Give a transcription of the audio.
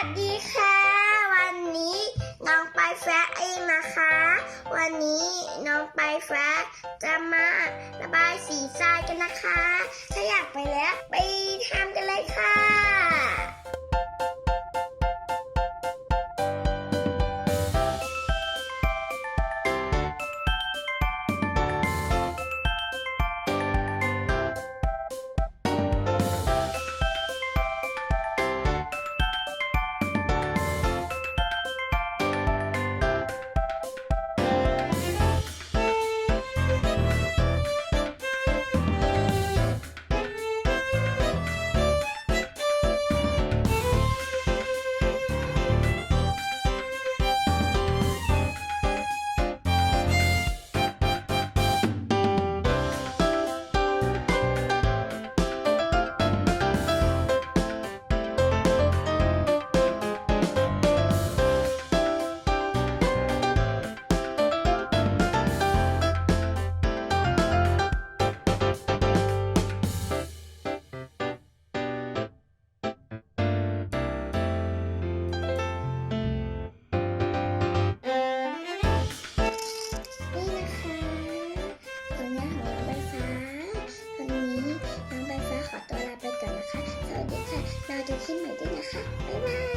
วัสดีค่ะ วันนี้น้องไปแฟะเองนะคะ วันนี้น้องไปแฟะจะมาระบายสีทรายกันนะคะ ถ้าอยากไปแล้วไป 那就先买这个哈拜拜。